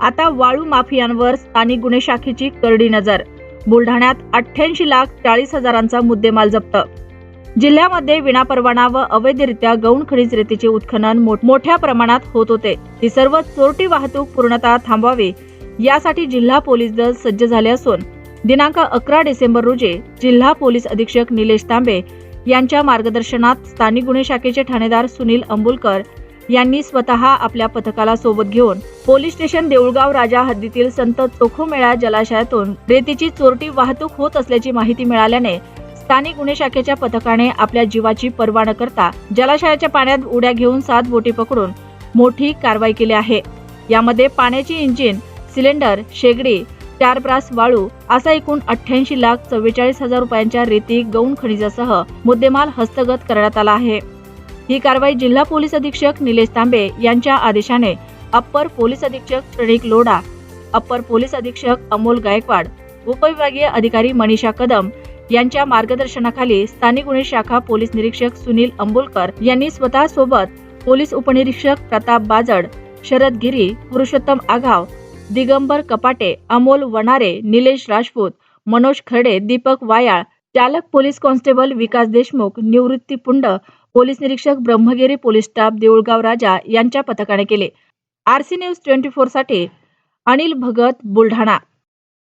आता वाळू माफियांवर स्थानिक गुन्हे शाखेची करडी नजर. बुलढाण्यात अठ्ठ्याऐंशी लाख चाळीस हजारांचा मुद्देमाल जप्त. जिल्ह्यामध्ये विनापरवाना व अवैधरित्या गौण खनिज रेतीचे उत्खनन मोठ- मोठ्या प्रमाणात होत होते. ती सर्व चोरटी वाहतूक पूर्णतः थांबवावी यासाठी जिल्हा पोलीस दल सज्ज झाले असून दिनांक अकरा डिसेंबर रोजी जिल्हा पोलीस अधीक्षक निलेश तांबे यांच्या मार्गदर्शनात स्थानिक गुन्हे शाखेचे ठाणेदार सुनील अंबुलकर यांनी स्वतः आपल्या पथकाला सोबत घेऊन पोलीस स्टेशन देऊळगाव राजा हद्दीतील संत चोखोमेळा जलाशयातून रेतीची चोरटी वाहतूक होत असल्याची माहिती मिळाल्याने स्थानिक गुन्हे शाखेच्या पथकाने आपल्या जीवाची पर्वा न करता जलाशयाच्या पाण्यात उड्या घेऊन सात बोटी पकडून मोठी कारवाई केली आहे. यामध्ये पाण्याची इंजिन सिलेंडर शेगडी चार ब्रास वाळू असा एकूण अठ्ठ्याऐंशी लाख चव्वेचाळीस हजार रुपयांच्या रेती गौण खनिजासह मुद्देमाल हस्तगत करण्यात आला आहे. ही कारवाई जिल्हा पोलीस अधीक्षक निलेश तांबे यांच्या आदेशाने अप्पर पोलीस अधीक्षक प्रणिक लोढा अप्पर पोलीस अधीक्षक अमोल गायकवाड उपविभागीय अधिकारी मनीषा कदम यांच्या मार्गदर्शनाखाली स्थानिक गुन्हे शाखा पोलीस निरीक्षक सुनील अंबुलकर यांनी स्वतः सोबत पोलीस उपनिरीक्षक प्रताप बाजड शरद गिरी पुरुषोत्तम आघाव दिगंबर कपाटे अमोल वनारे निलेश राजपूत मनोज खर्डे दीपक वायाळ चालक police constable Vikas Deshmukh Nivrutti Pund police निरीक्षक ब्रह्मगिरी पोलीस स्टाफ देऊळगाव राजा यांच्या पथकाने केले. आरसी न्यूज ट्वेंटी फोरसाठी अनिल भगत बुलढाणा.